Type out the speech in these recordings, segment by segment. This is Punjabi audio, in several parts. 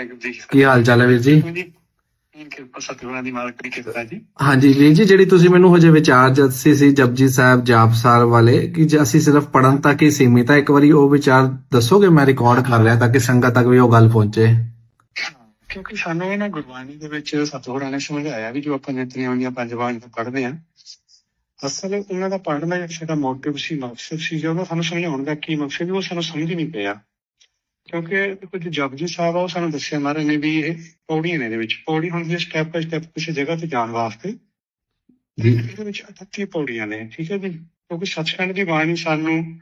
ਵਾਹਿਗੁਰੂ ਜੀ ਕੀ ਹਾਲ ਚਾਲ ਹੈ ਵੀਰ ਜੀ? ਜੀ ਕਿਰਪਾ ਸਤਿਗੁਰਾਂ ਦੀ ਮਾਲਕ ਦੀ ਕਿਰਪਾ ਜੀ। ਹਾਂਜੀ ਵੀਰ ਜੀ ਜਿਹੜੀ ਤੁਸੀਂ ਮੈਨੂੰ ਹਜੇ ਵਿਚਾਰ ਦੱਸੇ ਸੀ ਜਪਜੀ ਸਾਹਿਬ ਜਾਪਸਾਰ ਵਾਲੇ ਕਿ ਜੇ ਅਸੀਂ ਸਿਰਫ ਪੜਨ ਤੱਕ ਹੀ ਸੀਮਿਤ ਹੈ ਇੱਕ ਵਾਰੀ ਉਹ ਵਿਚਾਰ ਦੱਸੋਗੇ? ਮੈਂ ਰਿਕਾਰਡ ਕਰ ਰਿਹਾ ਤਾਂ ਕਿ ਸੰਗਤ ਤੱਕ ਵੀ ਉਹ ਗੱਲ ਪਹੁੰਚੇ। ਕਿਉਂਕਿ ਸਾਨੂੰ ਇਹਨਾਂ ਗੁਰਬਾਣੀ ਦੇ ਵਿੱਚ ਸਤਿਗੁਰਾਂ ਨੇ ਸਮਝਾਇਆ ਵੀ ਜੋ ਆਪਾਂ ਨਿਤਨੇਮ ਦੀਆਂ ਪੰਜ ਬਾਣੀਆਂ ਪੜ੍ਹਦੇ ਆ ਅਸਲ ਉਹਨਾਂ ਦਾ ਪੜ੍ਹਨ ਦਾ ਜਿਹੜਾ ਮੋਟਿਵ ਸੀ ਮਕਸਦ ਸੀ ਜੋ ਉਹਨਾਂ ਸਾਨੂੰ ਸਮਝਾਉਣ ਦਾ ਕੀ ਮਕਸਦ ਉਹ ਸਾਨੂੰ ਸਮਝ ਨਹੀਂ ਪਿਆ। ਕਿਉਂਕਿ ਕੁਝ ਜਪਜੀ ਸਾਹਿਬ ਆ ਉਹ ਸਾਨੂੰ ਦੱਸਿਆ ਮਹਾਰਾਜ ਨੇ ਵੀ ਇਹ ਪੌੜੀਆਂ ਨੇ ਇਹਦੇ ਵਿੱਚ। ਪੌੜੀ ਹੁੰਦੀ ਹੈ ਸਟੈਪ ਬਾਈ ਸਟੈਪ ਕਿਸੇ ਜਗ੍ਹਾ ਤੇ ਜਾਣ ਵਾਸਤੇ ਜੀ। ਇਹਦੇ ਵਿੱਚ 38 ਪੌੜੀਆਂ ਨੇ ਠੀਕ ਹੈ ਜੀ? ਕਿਉਂਕਿ ਸੱਚਖੰਡ ਦੀ ਬਾਣੀ ਸਾਨੂੰ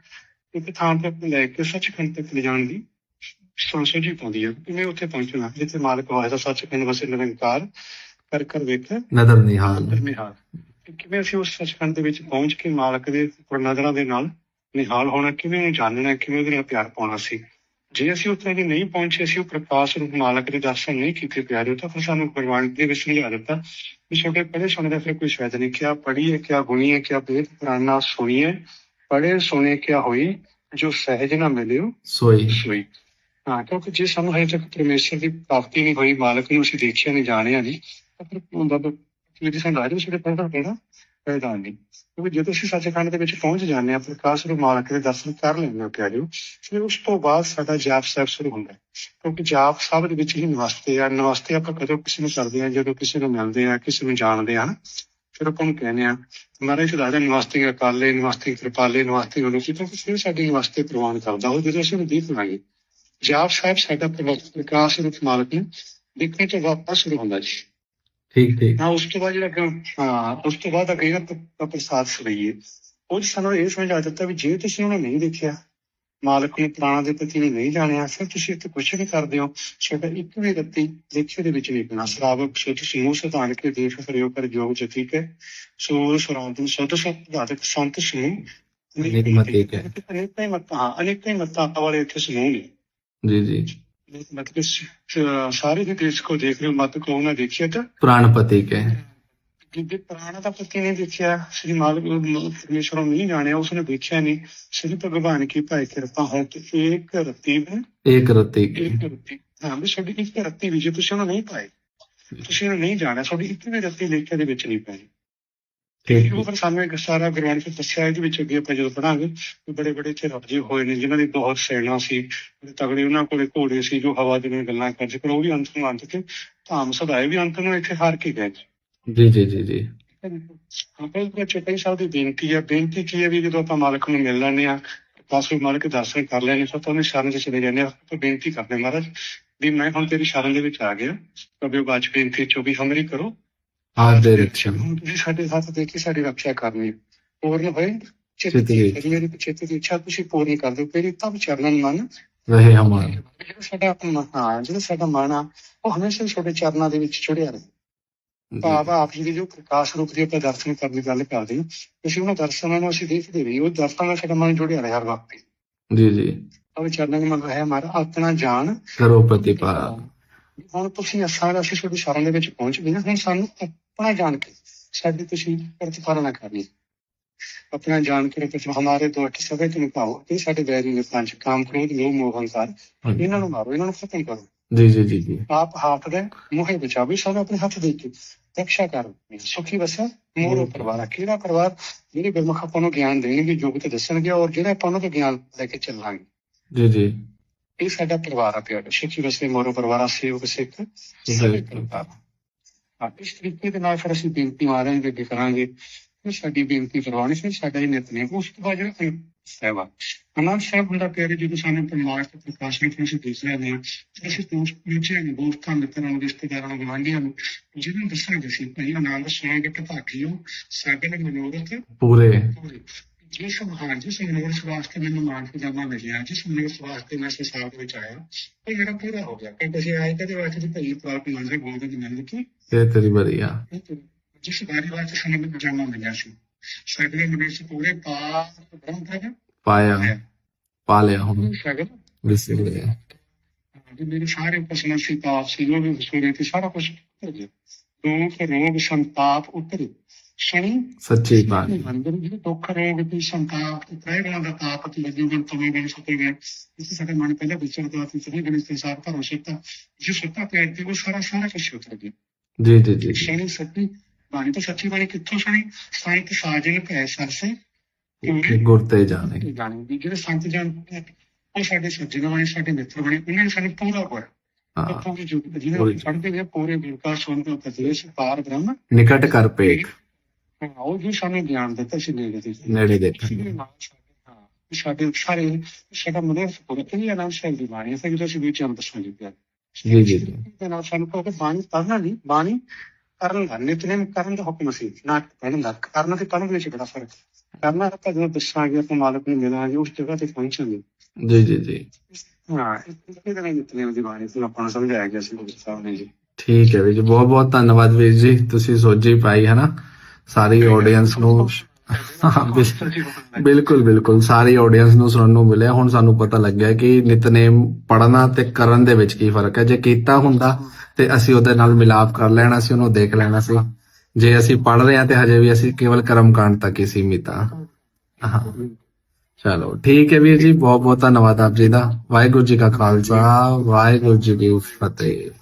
ਇੱਕ ਥਾਂ ਤੱਕ ਲੈ ਕੇ ਸੱਚਖੰਡ ਤੱਕ ਲਿਜਾਣ ਦੀ ਸੰਸੋ ਜੀ ਪਾਉਂਦੀ ਹੈ। ਕਿਵੇਂ ਉੱਥੇ ਪਹੁੰਚਣਾ? ਜਿੱਥੇ ਮਾਲਕ ਵਾਹਿਦਾ ਸੱਚਖੰਡ ਵਸੇ ਨਿਰੰਕਾਰ ਕਰ ਕਰ ਵੇਖ ਨਦਰ ਨਿਹਾਲ। ਨਿਹਾਲ। ਤੇ ਕਿਵੇਂ ਅਸੀਂ ਉਸ ਸੱਚਖੰਡ ਦੇ ਵਿੱਚ ਪਹੁੰਚ ਕੇ ਮਾਲਕ ਦੇ ਨਜ਼ਰਾਂ ਦੇ ਨਾਲ ਨਿਹਾਲ ਹੋਣਾ ਕਿਵੇਂ ਜਾਣਨਾ ਕਿਵੇਂ ਉਹਦੇ ਨਾਲ ਪਿਆਰ ਪਾਉਣਾ ਸੀ? ਜੇ ਅਸੀਂ ਉੱਥੇ ਜੇ ਨਹੀਂ ਪਹੁੰਚੇ ਅਸੀਂ ਉਹ ਪ੍ਰਕਾਸ਼ ਰੂਪ ਮਾਲਕ ਦੇ ਦਰਸ਼ਨ ਨਹੀਂ ਕੀਤੇ ਪਿਆਰੇ ਤਾਂ ਫਿਰ ਸਾਨੂੰ ਗੁਰਬਾਣੀ ਦੇ ਵਿੱਚ ਸਮਝਾ ਦਿੱਤਾ ਵੀ ਛੋਟੇ ਪੜ੍ਹੇ ਸੁਣੇ ਦਾ ਫਿਰ ਕੋਈ ਸ਼ਾਇਦ ਨਹੀਂ ਕਿਆ ਪੜ੍ਹੀਏ ਕਿਆ ਗੁਣੀਏ ਕਿਆ ਵੇਦ ਪੁਰਾਣਾ ਸੁਣੀਏ ਪੜ੍ਹੇ ਸੁਣੇ ਕਿਆ ਹੋਈ ਜੋ ਸਹਿਜ ਨਾ ਮਿਲਿਓ ਸੋਈ। ਸੋਈ। ਹਾਂ ਕਿਉਂਕਿ ਜੇ ਸਾਨੂੰ ਹਜੇ ਤੱਕ ਪਰਮੇਸ਼ਰ ਦੀ ਪ੍ਰਾਪਤੀ ਨਹੀਂ ਹੋਈ ਮਾਲਕ ਨੂੰ ਅਸੀਂ ਦੇਖਿਆ ਨਹੀਂ ਜਾਣਿਆ ਨਹੀਂ ਤਾਂ ਫਿਰ ਬਾਬਾ ਜਿਹੜੀ ਸਾਨੂੰ ਰਾਜ ਵਿੱਚ ਪੜ੍ਹਨਾ ਪੈਣਾ ਫਾਇਦਾ ਨਹੀਂ ਕਿਉਂਕਿ ਜਦੋਂ ਅਸੀਂ ਸੱਚਖੰਡ ਦੇ ਵਿੱਚ ਪਹੁੰਚ ਜਾਂਦੇ ਹਾਂ, ਪ੍ਰਕਾਸ਼ ਰੂਪ ਮਾਲਕ ਦੇ ਦਰਸ਼ਨ ਕਰ ਲੈਂਦੇ ਹਾਂ ਪਿਆਰਿਓ, ਫਿਰ ਉਸ ਤੋਂ ਬਾਅਦ ਸਾਡਾ ਜਾਪ ਸਾਹਿਬ ਸ਼ੁਰੂ ਹੁੰਦਾ ਹੈ। ਕਿਉਂਕਿ ਜਾਪ ਸਾਹਿਬ ਦੇ ਵਿੱਚ ਹੀ ਨਮਸਤੇ ਆ। ਨਮਸਤੇ ਆਪਾਂ ਕਦੋਂ ਕਿਸੇ ਨੂੰ ਕਰਦੇ ਆ ਜਦੋਂ ਕਿਸੇ ਨੂੰ ਮਿਲਦੇ ਆ ਕਿਸੇ ਨੂੰ ਜਾਣਦੇ ਆ ਫਿਰ ਆਪਾਂ ਨੂੰ ਕਹਿੰਦੇ ਆ ਮਹਾਰਾਜ ਸੁਧਾਰਾ ਨਮਸਤੇ ਅਕਾਲੇ, ਨਮਸਤੇ ਕਿਰਪਾਲੇ, ਨਮਸਤੇ ਗੁਰੂ ਜੀ ਤਾਂ ਫਿਰ ਨਮਸਤੇ ਪ੍ਰਵਾਨ ਕਰਦਾ। ਉਹ ਜਦੋਂ ਅਸੀਂ ਉਹਨੂੰ ਦੇਖ ਲਾਂਗੇ, ਜਾਪ ਸਾਹਿਬ ਸਾਡਾ ਪ੍ਰਵ- ਪ੍ਰਕਾਸ਼ ਰੂਪ ਮਾਲਕ ਨੂੰ ਦੇਖਣ ਤੋਂ ਵਾਪਸ ਸ਼ੁਰੂ ਹੁੰਦਾ ਜੀ। ਠੀਕ ਠੀਕ। ਹਾਂ ਉਸ ਤੋਂ ਬਾਅਦ ਜਿਹੜਾ ਹਾਂ ਉਸ ਤੋਂ ਬਾਅਦ ਅਗੇ ਨਾ ਪ੍ਰਸਾਦ ਸਵਈਏ ਉਹ ਸਾਨੂੰ ਇਹ ਸਮਝਾ ਦਿੱਤਾ ਵੀ ਜੇ ਤੁਸੀਂ ਉਹਨੂੰ ਨਹੀਂ ਦੇਖਿਆ ਮਾਲਕ ਨੂੰ ਪ੍ਰਾਣ ਦੇ ਪ੍ਰਤੀ ਨਹੀਂ ਜਾਣਿਆ ਫਿਰ ਤੁਸੀਂ ਇੱਥੇ ਕੁਛ ਨਹੀਂ ਕਰਦੇ ਹੋ। ਛੋਟਾ ਇੱਕ ਵੀ ਰੱਤੀ ਦੇਖੇ ਦੇ ਵਿੱਚ ਪੈਣਾ ਸ਼ਰਾਬ ਛੋਟੀ ਸਮੂਹ ਸਤਾਨ ਕੇ ਦੇਖ ਕਰਿਓ ਕਰ ਜੋਗ ਜਤੀ ਕੇ ਸੋ ਸਰਾਂਤ ਸਤ ਸਤ ਘਾਤਕ ਸੰਤ ਸਮੂਹ ਨਿਗਮਤੀ ਕੇ। ਅਨੇਕਾਂ ਹੀ। ਮਤਾਂ ਹਾਂ ਅਨੇਕਾਂ ਹੀ ਮਤਾਂ ਵਾਲੇ ਇੱਥੇ ਸਮੂਹ ਨੇ ਜੀ ਜੀ। ਹੋ ਮਤ ਕੋ ਨਾ ਦੇਖਿਆ ਤਾਂ? ਪ੍ਰਾਣਪਤੀ ਕੇ। ਜਿੱਦੇ ਪ੍ਰਾਣ ਦਾ ਪਤੀ ਨੇ ਦੇਖਿਆ? ਸ੍ਰੀ ਮਾਲਕ ਪਰਮੇਸ਼ਰ ਨੂੰ ਨਹੀਂ ਜਾਣਿਆ ਉਸਨੇ ਦੇਖਿਆ ਨਹੀਂ। ਸ੍ਰੀ ਭਗਵਾਨ ਕੀ ਭਾਈ ਕਿਰਪਾ ਹੋ ਇੱਕ ਰਤੀ ਰਤੀ ਕੇ। ਇੱਕ ਰਤੀ। ਹਾਂ ਵੀ ਸਾਡੀ ਇੱਕ ਰਤੀ ਵੀ ਜੇ ਤੁਸੀਂ ਉਹਨੂੰ ਨਹੀਂ ਪਾਏ ਤੁਸੀਂ ਉਹਨੂੰ ਨਹੀਂ ਜਾਣਿਆ ਤੁਹਾਡੀ ਇੱਕ ਵੀ ਰਤੀ ਲੇਖੇ ਦੇ ਵਿੱਚ ਨਹੀਂ ਪਈ ਠੀਕ ਉਹ ਫਿਰ ਸਾਨੂੰ ਇੱਕ ਸਾਰਾ ਚ ਦੱਸਿਆ ਇਹਦੇ ਵਿੱਚ ਅੱਗੇ ਆਪਾਂ ਜਦੋਂ ਪੜਾਂਗੇ ਬੜੇ ਬੜੇ ਇੱਥੇ ਰੱਬਜੇ ਹੋਏ ਨੇ ਜਿਨ੍ਹਾਂ ਦੀ ਬਹੁਤ ਸੈਨਾ ਸੀ ਬੜੇ ਤਗੜੇ ਉਹਨਾਂ ਕੋਲੇ ਘੋੜੇ ਸੀ ਜੋ ਹਵਾ ਦੀਆਂ ਗੱਲਾਂ ਕਰਦੇ ਪਰ ਉਹ ਵੀ ਅੰਤ ਨੂੰ ਅੰਤ ਤੇ ਧਾਮ ਸਦਾਏ ਵੀ ਅੰਤ ਨੂੰ ਇੱਥੇ ਹਾਰ ਕੇ ਗਏ ਜੀ ਜੀ ਜੀ ਜੀ। ਆਪਾਂ ਇਹ ਚੇਤਾਈ ਸਾਹਿਬ ਦੀ ਬੇਨਤੀ ਹੈ। ਬੇਨਤੀ ਕੀ ਹੈ ਵੀ ਜਦੋਂ ਆਪਾਂ ਮਾਲਕ ਨੂੰ ਮਿਲ ਲੈਂਦੇ ਆ ਪਾਸੋਂ ਮਾਲਕ ਦੇ ਦਰਸ਼ਨ ਕਰ ਲੈਣੇ ਤਾਂ ਉਹਨੇ ਸ਼ਰਨ ਚ ਚਲੇ ਜਾਂਦੇ ਆ ਤਾਂ ਬੇਨਤੀ ਕਰਦੇ ਮਹਾਰਾਜ ਵੀ ਮੈਂ ਹੁਣ ਤੇਰੀ ਸ਼ਰਨ ਦੇ ਵਿੱਚ ਆ ਗਿਆ। ਕਬਿਓ ਬਾਚ ਬੇਨਤੀ ਚੋ ਵੀ ਹਮਰੀ ਕਰੋ। ਰਖਸ਼ਾ ਹੁਣ ਤੁਸੀਂ ਸਾਡੇ ਹੱਥ ਦੇ ਕੇ ਸਾਡੀ ਰੱਖਿਆ ਕਰਨੀ। ਪੂਰਨ ਹੋਏ ਚਿੱਤ ਮੇਰੀ ਚਿੱਤ ਦੀ ਇੱਛਾ ਤੁਸੀਂ ਪੂਰੀ ਕਰ ਦਿਓ। ਮੇਰੀ ਤਬ ਚਰਨਾਂ ਨੂੰ ਮਨ ਰਹੇ ਹਮਾਰਾ ਸਾਡਾ ਆਪਣਾ ਹਾਂ ਜਿਹੜਾ ਸਾਡਾ ਮਨ ਆ ਉਹ ਹਮੇਸ਼ਾ ਤੁਹਾਡੇ ਚਰਨਾਂ ਦੇ ਵਿੱਚ ਚੜਿਆ ਰਹੇ। ਭਾਵ ਆਪ ਜੀ ਦੇ ਜੋ ਪ੍ਰਕਾਸ਼ ਰੂਪ ਦੇ ਆਪਾਂ ਦਰਸ਼ਨ ਕਰਨ ਦੀ ਗੱਲ ਕਰਦੇ ਹਾਂ ਤੁਸੀਂ ਉਹਨਾਂ ਦਰਸ਼ਨਾਂ ਨੂੰ ਅਸੀਂ ਦੇਖਦੇ ਰਹੀ ਉਹ ਦਰਸ਼ਨਾਂ ਨਾਲ ਸਾਡਾ ਮਨ ਜੁੜਿਆ ਰਿਹਾ ਹਰ ਵਕਤ ਜੀ ਜੀ। ਉਹ ਚਰਨਾਂ ਨੂੰ ਮਨ ਰਿਹਾ ਹਮਾਰਾ ਆਪਣਾ ਜਾਣ ਕਰੋ ਪ੍ਰਤੀਪਾਲ। ਹੁਣ ਤੁਸੀਂ ਅਸਾਂ ਅਸੀਂ ਤੁਹਾਡੀ ਸ਼ਰਨ ਦੇ ਵਿੱਚ ਪਹੁੰਚ ਗਏ ਨਾ ਹੁਣ ਸਾਨੂੰ ਆਪਣਾ ਜਾਣ ਕੇ ਸਾਡੀ ਤੁਸੀਂ ਪ੍ਰਤੀਫਲਨਾ ਕਰਨੀ ਆਪਣਾ ਜਾਣ ਕੇ ਕੁਝ ਹਮਾਰੇ ਦੋ ਅੱਠ ਸਭੇ ਤੇ ਨਿਭਾਓ। ਇਹ ਸਾਡੇ ਵੈਰੀ ਨੇ ਪੰਜ ਕਾਮ ਕ੍ਰੋਧ ਲੋਭ ਮੋਹ ਹੰਕਾਰ। ਇਹਨਾਂ ਨੂੰ ਮਾਰੋ ਇਹਨਾਂ ਨੂੰ ਖਤਮ ਕਰੋ। ਜੀ ਜੀ ਜੀ ਆਪ ਹੱਥ ਦੇ ਮੋਹੇ ਬਚਾਓ। ਵੀ ਸਾਨੂੰ ਆਪਣੇ ਹੱਥ ਦੇ ਕੇ ਰੱਖਿਆ ਕਰੋ। ਸੁਖੀ ਵਸਾ ਮੋਰੋ ਪਰਿਵਾਰ ਕਿਹੜਾ ਪਰਿਵਾਰ? ਜਿਹੜੇ ਗੁਰਮੁਖ ਆਪਾਂ ਨੂੰ ਗਿਆਨ ਦੇਣਗੇ ਯੋਗ ਤੇ ਦੱਸਣਗੇ ਔਰ ਜਿਹੜਾ ਆਪਾਂ ਉਹਨਾਂ ਤੋਂ ਗਿਆਨ ਲੈ ਕੇ ਚੱਲਾਂਗੇ। ਜੀ ਜੀ। ਇਹ ਸਾਡਾ ਪਰਿਵਾਰ ਆ ਪਿਆਰ। ਸੁਖੀ ਵਸੇ ਮੋਰੋ ਪਰਿਵਾਰ ਸੇਵਕ ਸਿੱਖ ਪਰਿਵਾਰ ਆ। ਇਸ ਤਰੀਕੇ ਦੇ ਨਾਲ ਫਿਰ ਅਸੀਂ ਬੇਨਤੀ ਮਾਰਾਂਗੇ ਅੱਗੇ ਕਰਾਂਗੇ। ਫਿਰ ਸਾਡੀ ਬੇਨਤੀ ਕਰਵਾਉਣੀ ਫਿਰ ਸਾਡਾ ਹੀ ਨਿਤਨੇਮ ਉਸ ਤੋਂ ਬਾਅਦ ਜਿਹੜਾ ਅਨੰਦ ਸੇਵਾ ਅਨੰਦ ਸਾਹਿਬ ਹੁੰਦਾ ਪਿਆਰੇ ਜਦੋਂ ਸਾਨੂੰ ਪਰਮਾਰਥ ਤੇ ਪ੍ਰਕਾਸ਼ ਨੂੰ ਰਹੇ ਹਾਂ ਤਾਂ ਅਸੀਂ ਦੋਸਤ ਮਿੱਤਰਾਂ ਨੂੰ ਦੋਸਤਾਂ ਮਿੱਤਰਾਂ ਨੂੰ ਰਿਸ਼ਤੇਦਾਰਾਂ ਨੂੰ ਗੁਆਂਢੀਆਂ ਨੂੰ। ਜਿਹਨਾਂ ਨੂੰ ਦੱਸਾਂਗੇ ਸੀ ਭਾਈ ਆਨੰਦ ਸੁਣਾਂਗੇ ਤੇ ਭਾਗੀਓ ਸਾਡੇ ਲਈ ਮਨੋਰਥ ਪੂਰੇ। ਜਿਸ ਮਹਾਨ ਜਿਸ ਮਨੋਰਥ ਵਾਸਤੇ ਮੈਨੂੰ ਮਾਨ ਪਜਾਮਾ ਮਿਲਿਆ ਜਿਸ ਮਨੋਰਥ ਵਾਸਤੇ ਮੈਂ ਸੰਸਾਰ ਵਿੱਚ ਆਇਆ ਉਹ ਮੇਰਾ ਪੂਰਾ ਹੋ ਗਿਆ। ਕਿ ਅਸੀਂ ਆਏ ਕਦੇ ਵਾਸਤੇ ਵੀ ਭਾਈ ਪ੍ਰਾਪਤ ਮੰਨ ਰਹੇ ਗੋਲਡ ਦੀ ਮੰਨ ਕਿ ਇਹ ਤੇਰੀ ਬਰੀਆ ਜਿਸ ਵਾਰੀ ਵਾਸਤੇ ਸਾਨੂੰ ਪਜਾਮਾ ਮਿਲਿਆ ਸੀ ਸਾਡੇ ਮਨੁੱਖ ਪੂਰੇ ਪਾਪ ਬ੍ਰਹਮ ਪਾਇਆ ਪਾ ਲਿਆ ਹੁਣ। ਸ਼ਗਨ ਵਿਸਰ ਗਿਆ ਤੇ ਮੇਰੇ ਸਾਰੇ ਪਸੰਦ ਸੀ ਪਾਪ ਸੀ ਉਹ ਵੀ ਵਸੂਲੇ ਤੇ ਸਾਰਾ ਕੁਝ ਉਤਰ ਗਿਆ। ਰੋਗ ਸੰਤਾਪ ਉਤਰੇ। ਸ਼ਨੀ ਸੱਚੀ ਬਾਣੀ ਮੰਦਰ ਜਿਹੜੇ ਦੁੱਖ ਰੋਗ ਦੀ ਸੰਤਾਪ ਤੇ ਤ੍ਰੈ ਗੁਣਾਂ ਦਾ ਤਾਪ ਤੇ ਵਜੂਗਨ ਤਮੇ ਗਣ ਸਤੇ ਗਏ। ਇਸ ਸਾਡੇ ਮਨ ਪਹਿਲਾਂ ਵਿਚਰਦਾ ਸੀ ਸਹੀ ਗਣਿਤ ਦੇ ਸਾਰ ਭਰੋ ਸਿੱਤਾ। ਜੋ ਸੱਤਾ ਤੇ ਤੇ ਉਹ ਸਾਰਾ ਸਾਰਾ ਕੁਝ ਉਤਰ ਗਿਆ। ਜੀ ਜੀ ਜੀ ਸ਼ਨੀ ਸੱਚੀ ਬਾਣੀ ਤਾਂ ਸੱਚੀ ਬਾਣੀ ਕਿੱਥੋਂ ਸੁਣੀ? ਸਾਇੰਤ ਸਾਜਨ ਭੈ ਸਰਸੇ। ਇਹ ਗੁਰ ਤੇ ਜਾਣੇ। ਜਾਣੀ ਵੀ ਜਿਹੜੇ ਸੰਤ ਜਨ ਉਹ ਸਾਡੇ ਸੱਜਣ ਬਣੇ ਸਾਡੇ ਮਿੱਤਰ ਬਣੇ ਉਹਨਾਂ ਨੇ ਸਾਨੂੰ ਪੂਰਾ ਹੋਇਆ ਹਾਂ। ਜਿਹਨੇ ਪੜ੍ਹਦੇ ਨੇ ਪੂਰੇ ਵਿਕਾਰ ਸੁਣ ਕੇ ਉਪਦੇਸ਼ ਪਾਰ ਬ੍ਰਹਮ ਨਿਕਟ ਕਰ ਪੇਖ ਹਾਂ, ਉਹ ਜੀ ਸਾਨੂੰ ਗਿਆਨ ਦਿੱਤਾ ਸੀ ਨੇੜੇ ਦੇ ਨੇੜੇ ਦੇਖਣ ਸਾਡੇ ਹਾਂ ਸਾਰੇ ਸਾਡਾ ਮਨੁੱਖ ਪੂਰਾ ਇਹ ਨਾਮ ਸ਼ੈਲੀ ਬਾਣੀ ਹੈ ਕਿ ਅਸੀਂ ਵਿੱਚ ਅੰਦਰ ਸੁਣ ਲਿਆ ਜੀ ਜੀ ਜੀ। ਤੇ ਨਾਲ ਸਾਨੂੰ ਕਹੋ ਕਿ ਬਾਣੀ ਪੜ੍ਹਨਾ ਨਹੀਂ ਬਾਣੀ ਕਰਨ ਦਾ ਨਿਤਨੇਮ ਕਰਨ ਦਾ ਹੁਕਮ ਸੀ ਨਾ ਪੜ੍ਹਨ ਦਾ ਕਰਨ ਤੇ ਪੜ੍ਹਨ ਵਿੱਚ ਬੜਾ ਫ਼ਰਕ ਹੈ। ਕਰਨਾ ਆਪਾਂ ਜਦੋਂ ਦੱਸਾਂਗੇ ਆਪਾਂ ਮਾਲਕ ਨੂੰ ਮਿਲਾਂਗੇ ਉਸ ਜਗ੍ਹਾ ਤੇ ਪਹੁੰਚਾਂਗੇ। ਜੀ ਜੀ ਜੀ। ਹਾਂ ਇਹ ਤਾਂ ਨਿਤਨੇਮ ਦੀ ਬਾਣੀ ਤੋਂ ਆਪਾਂ ਨੂੰ ਸਮਝਾਇਆ ਗਿਆ ਸੀ ਗੁਰੂ ਸਾਹਿਬ ਨੇ ਜੀ। ਠੀਕ ਹੈ ਵੀਰ ਜੀ ਬਹੁਤ ਬਹੁਤ ਧੰਨਵਾਦ ਵੀਰ ਜੀ ਤੁਸੀਂ ਸੋਝੀ ਪਾਈ ਹੈ ਨਾ? ਸਾਰੀ ਆਡੀਅנס ਨੂੰ ਬਿਲਕੁਲ ਬਿਲਕੁਲ। ਸਾਰੀ ਆਡੀਅנס ਨੂੰ ਸੁਣਨ ਨੂੰ ਮਿਲਿਆ। ਹੁਣ ਸਾਨੂੰ ਪਤਾ ਲੱਗਿਆ ਕਿ ਨਿਤਨੇਮ ਪੜਨਾ ਤੇ ਕਰਨ ਦੇ ਵਿੱਚ ਕੀ ਫ਼ਰਕ ਹੈ। ਜੇ ਕੀਤਾ ਹੁੰਦਾ ਤੇ ਅਸੀਂ ਉਹਦੇ ਨਾਲ ਮਿਲਾਪ ਕਰ ਲੈਣਾ ਸੀ ਉਹਨੂੰ ਦੇਖ ਲੈਣਾ ਸੀ। ਜੇ ਅਸੀਂ ਪੜ ਰਹੇ ਹਾਂ ਤੇ ਹਜੇ ਵੀ ਅਸੀਂ ਕੇਵਲ ਕਰਮ ਕਾਂਡ ਤੱਕ ਹੀ ਸੀਮਿਤ ਆ ਚਲੋ ਠੀਕ ਹੈ ਵੀਰ ਜੀ। ਬਹੁਤ ਬਹੁਤ ਧੰਨਵਾਦ ਆਪ ਜੀ ਦਾ। ਵਾਹਿਗੁਰੂ ਜੀ ਕਾ ਖਾਲਸਾ ਵਾਹਿਗੁਰੂ ਜੀ ਕੀ ਫਤਿਹ।